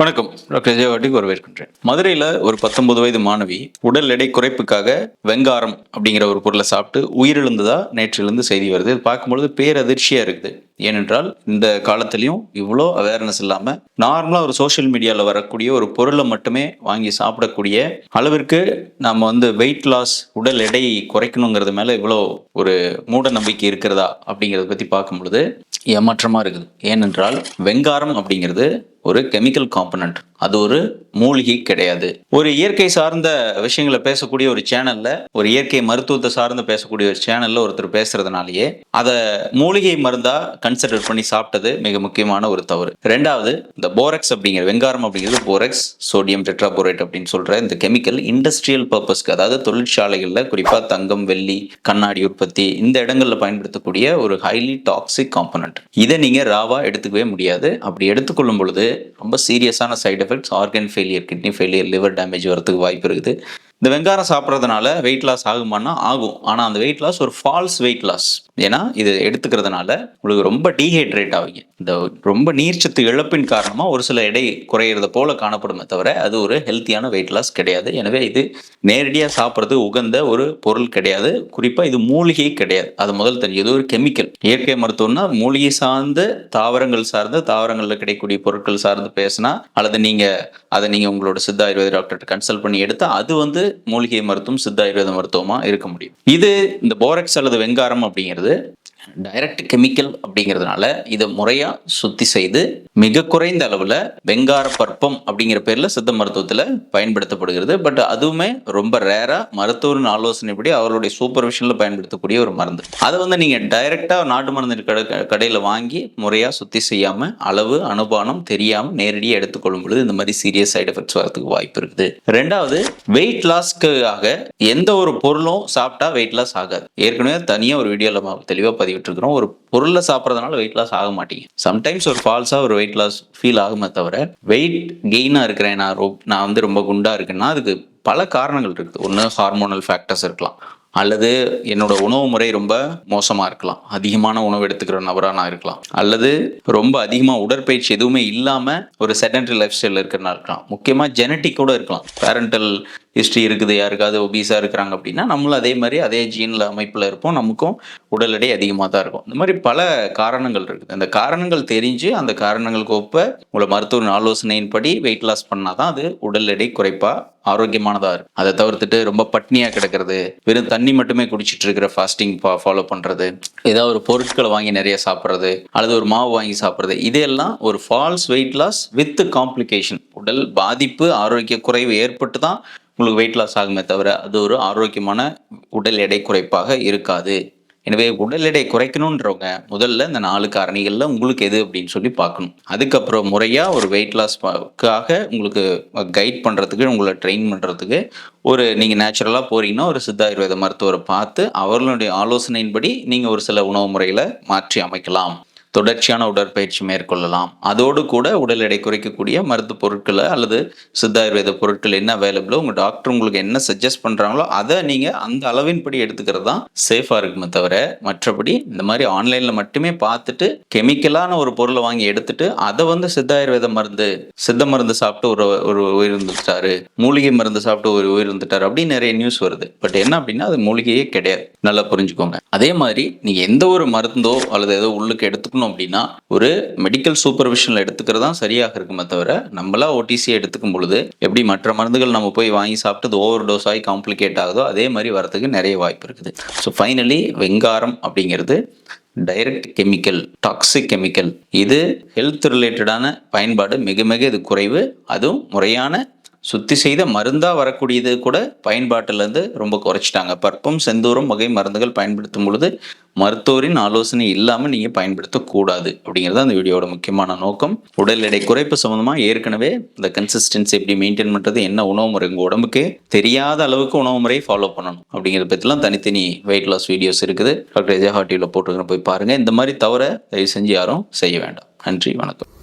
வணக்கம். டாக்டர் ஜெயவாட்டிக்கு வரவேற்கின்றேன். மதுரையில் ஒரு பத்தொன்பது வயது மாணவி உடல் எடை குறைப்புக்காக வெங்காரம் அப்படிங்கிற ஒரு பொருளை சாப்பிட்டு உயிரிழந்ததா நேற்றிலிருந்து செய்தி வருது. இது பார்க்கும்பொழுது பேரதிர்ச்சியாக இருக்குது. ஏனென்றால் இந்த காலத்துலேயும் இவ்வளோ அவேர்னஸ் இல்லாமல் நார்மலாக ஒரு சோஷியல் மீடியாவில் வரக்கூடிய ஒரு பொருளை மட்டுமே வாங்கி சாப்பிடக்கூடிய அளவிற்கு நம்ம வந்து வெயிட் லாஸ் உடல் எடை குறைக்கணுங்கிறது மேலே இவ்வளோ ஒரு மூட நம்பிக்கை இருக்கிறதா அப்படிங்கிறத பற்றி பார்க்கும் பொழுது ஏமாற்றமாக இருக்குது. ஏனென்றால் வெங்காரம் அப்படிங்கிறது ஒரு கெமிக்கல் காம்பனண்ட் அது ஒரு மூலிகை கிடையாது. ஒரு இயற்கை சார்ந்த விஷயங்களை பேசக்கூடிய ஒரு சேனல்ல ஒரு இயற்கை மருத்துவத்தை சார்ந்து பேசக்கூடிய ஒரு சேனல்ல ஒருத்தர் பேசுறதுனாலயே அதை மூலிகை மருந்தா கன்சிடர் பண்ணி சாப்பிட்டது மிக முக்கியமான ஒரு தவறு. ரெண்டாவது இந்த போரக்ஸ் அப்படிங்கிற வெங்காரம் அப்படிங்கிறது போரக்ஸ் சோடியம் டெட்ராபோரேட் அப்படின்னு சொல்ற இந்த கெமிக்கல் இண்டஸ்ட்ரியல் பர்பஸ்க்கு அதாவது தொழிற்சாலைகள்ல குறிப்பா தங்கம் வெள்ளி கண்ணாடி உற்பத்தி இந்த இடங்கள்ல பயன்படுத்தக்கூடிய ஒரு ஹைலி டாக்ஸிக் காம்பனண்ட் இதை நீங்க ராவா எடுத்துக்கவே முடியாது. அப்படி எடுத்துக்கொள்ளும் பொழுது ரொம்ப சீரியஸான side effects organ failure kidney failure liver damage வரதுக்கு வாய்ப்பு இருக்குது. இந்த வெங்காரம் சாப்பிட்றதுனால வெயிட் லாஸ் ஆகுமானா ஆகும். ஆனால் அந்த வெயிட் லாஸ் ஒரு ஃபால்ஸ் வெயிட் லாஸ் ஏன்னா இது எடுத்துக்கிறதுனால உங்களுக்கு ரொம்ப டீஹைட்ரேட் ஆகுங்க இந்த ரொம்ப நீர்ச்சத்து இழப்பின் காரணமாக ஒரு சில எடை குறையிறது போல காணப்படுமே தவிர அது ஒரு ஹெல்த்தியான வெயிட் லாஸ் கிடையாது. எனவே இது நேரடியாக சாப்பிட்றது உகந்த ஒரு பொருள் கிடையாது. குறிப்பாக இது மூலிகை கிடையாது. அது முதல் தெரியும் இது ஒரு கெமிக்கல் இயற்கை மருத்துவம்னா மூலிகை சார்ந்த தாவரங்கள் சார்ந்த தாவரங்களில் கிடைக்கக்கூடிய பொருட்கள் சார்ந்து பேசினா அல்லது நீங்கள் அதை நீங்கள் உங்களோட சித்த ஆயுர்வேத டாக்டர்கிட்ட கன்சல்ட் பண்ணி எடுத்தால் அது வந்து மூலிகை மருத்துவம் சித்த ஆயுர்வேத மருத்துவமா இருக்க முடியும். இது இந்த போரக்ஸ் அல்லது வெங்காரம் அப்படிங்கிறது டைரக்ட் கெமிக்கல் அப்படிங்கிறதுனால இதை முறையா சுத்தி செய்து மிக குறைந்த அளவுல வெங்கார பற்பம் அப்படிங்கிற பேர்ல சித்த மருத்துவத்துல பயன்படுத்தப்படுகிறது. பட் அதுவுமே ரொம்ப ரேரா மருத்துவரின் ஆலோசனைப்படி அவருடைய சூப்பர்விஷனில் பயன்படுத்தக்கூடிய ஒரு மருந்து. அதை வந்து நீங்க டைரெக்டாக நாட்டு மருந்து கடை கடையில் வாங்கி முறையாக சுத்தி செய்யாமல் அளவு அனுபானம் தெரியாமல் நேரடியாக எடுத்துக்கொள்ளும் பொழுது இந்த மாதிரி சீரியஸ் சைடு எஃபெக்ட்ஸ் வரதுக்கு வாய்ப்பு இருக்குது. ரெண்டாவது வெயிட் லாஸ்க்காக எந்த ஒரு பொருளும் சாப்பிட்டா வெயிட் லாஸ் ஆகாது. ஏற்கனவே தனியாக ஒரு வீடியோவில் பதிவு தெளிவாக ஒரு பொருளை சாப்பிட்றதுனால வெயிட் லாஸ் ஆக மாட்டேங்க சம்டைம்ஸ் ஒரு ஃபால்ஸாக ஒரு வெயிட் லாஸ் ஃபீல் ஆகுமே தவிர வெயிட் கெயினாக இருக்கிறேன் நான் ரொ நான் வந்து ரொம்ப குண்டாக இருக்கேன்னா அதுக்கு பல காரணங்கள் இருக்குது ஒன்று ஹார்மோனல் ஃபேக்டர்ஸ் இருக்கலாம். அல்லது என்னோட உணவு முறை ரொம்ப மோசமாக இருக்கலாம். அதிகமான உணவு எடுத்துக்கிற நபராக நான் இருக்கலாம். அல்லது ரொம்ப அதிகமாக உடற்பயிற்சி எதுவுமே இல்லாமல் ஒரு செடன்ட்ரி லைஃப் ஸ்டைலில் இருக்கிறனா இருக்கலாம். முக்கியமாக ஜெனட்டிக் கூட இருக்கலாம். பேரண்டல் ஹிஸ்ட்ரி இருக்குது யாருக்காவது ஒபீஸாக இருக்கிறாங்க அப்படின்னா நம்மளும் அதே மாதிரி அதே ஜீனில் அமைப்பில் இருப்போம். நமக்கும் உடல் எடை அதிகமாக தான் இருக்கும். இந்த மாதிரி பல காரணங்கள் இருக்குது. அந்த காரணங்கள் தெரிஞ்சு அந்த காரணங்களுக்கு ஒப்ப உங்களை மருத்துவரின் ஆலோசனையின்படி வெயிட் லாஸ் பண்ணால் தான் அது உடல் எடை குறைப்பாக ஆரோக்கியமானதாக இருக்கும். அதை தவிர்த்துட்டு ரொம்ப பட்னியாக கிடக்கிறது வெறும் தண்ணி மட்டுமே குடிச்சிட்டு இருக்கிற ஃபாஸ்டிங் ஃபாலோ பண்ணுறது ஏதாவது ஒரு பொருட்களை வாங்கி நிறைய சாப்பிட்றது அல்லது ஒரு மாவு வாங்கி சாப்பிட்றது இதெல்லாம் ஒரு false weight loss with complication உடல் பாதிப்பு ஆரோக்கிய குறைவு ஏற்பட்டு தான் உங்களுக்கு வெயிட் லாஸ் ஆகுமே தவிர அது ஒரு ஆரோக்கியமான உடல் எடை குறைப்பாக இருக்காது. எனவே உடல் எடை குறைக்கணுன்றவங்க முதல்ல இந்த நாலு காரணிகளில் உங்களுக்கு எது அப்படின்னு சொல்லி பார்க்கணும். அதுக்கப்புறம் முறையாக ஒரு வெயிட் லாஸ்க்காக உங்களுக்கு கைட் பண்ணுறதுக்கு உங்களை ட்ரெயின் பண்ணுறதுக்கு ஒரு நீங்கள் நேச்சுரலாக போகிறீங்கன்னா ஒரு சித்த ஆயுர்வேத மருத்துவரை பார்த்து அவர்களுடைய ஆலோசனையின்படி நீங்கள் ஒரு சில உணவு முறையில் மாற்றி அமைக்கலாம். தொடர்ச்சியான உடற்பயிற்சி மேற்கொள்ளலாம். அதோடு கூட உடல் எடை குறைக்கக்கூடிய மருந்து பொருட்களை அல்லது சித்த ஆயுர்வேத பொருட்கள் என்ன அவைலபிளோ உங்கள் டாக்டர் உங்களுக்கு என்ன சஜஸ்ட் பண்ணுறாங்களோ அதை நீங்கள் அந்த அளவின்படி எடுத்துக்கிறது தான் சேஃபாக இருக்குமே தவிர மற்றபடி இந்த மாதிரி ஆன்லைனில் மட்டுமே பார்த்துட்டு கெமிக்கலான ஒரு பொருளை வாங்கி எடுத்துட்டு அதை வந்து சித்த ஆயுர்வேத மருந்து சித்த மருந்து சாப்பிட்டு ஒரு ஒரு உயிரிழந்துட்டாரு மூலிகை மருந்து சாப்பிட்டு ஒரு உயிர் உயிரிழந்துட்டாரு அப்படின்னு நிறைய நியூஸ் வருது. பட் என்ன அப்படின்னா அது மூலிகையே கிடையாது. நல்லா புரிஞ்சுக்கோங்க. அதே மாதிரி நீங்கள் எந்த ஒரு மருந்தோ அல்லது ஏதோ உள்ளுக்கு எடுத்துக்கணும் அப்படின்னா ஒரு மெடிக்கல் சூப்பர்விஷனில் எடுத்துக்கிறது தான் சரியாக இருக்குமே தவிர நம்மளா ஓடிசி எடுத்துக்கும் பொழுது எப்படி மற்ற மருந்துகள் நம்ம போய் வாங்கி சாப்பிட்டு ஓவர் டோஸ் ஆகி காம்ப்ளிகேட் ஆகுதோ அதே மாதிரி வரதுக்கு நிறைய வாய்ப்பு இருக்குது. ஸோ ஃபைனலி வெங்காரம் அப்படிங்கிறது டைரக்ட் கெமிக்கல் டாக்ஸிக் கெமிக்கல் இது ஹெல்த் ரிலேட்டடான பயன்பாடு மிக மிக இது குறைவு. அதுவும் முறையான சுத்தி செய்த மருந்தாக வரக்கூடியது கூட பயன்பாட்டிலேருந்து ரொம்ப குறைச்சிட்டாங்க. பற்பம் செந்தூரம் வகை மருந்துகள் பயன்படுத்தும் பொழுது மருத்துவரின் ஆலோசனை இல்லாமல் நீங்கள் பயன்படுத்தக்கூடாது அப்படிங்கிறது அந்த வீடியோட முக்கியமான நோக்கம். உடல் எடை குறைப்பு சம்மந்தமாக ஏற்கனவே இந்த கன்சிஸ்டன்சி எப்படி மெயின்டைன் பண்ணுறது என்ன உணவு முறை உங்கள் உடம்புக்கு தெரியாத அளவுக்கு உணவு முறையை ஃபாலோ பண்ணணும் அப்படிங்கிறத பற்றிலாம் தனித்தனி வெயிட் லாஸ் வீடியோஸ் இருக்குது. டாக்டர் எஜா ஹாட்டியில் போட்டுருக்கிற போய் பாருங்கள் இந்த மாதிரி தவிர தயவு செஞ்சு யாரும் செய்ய வேண்டாம். நன்றி வணக்கம்.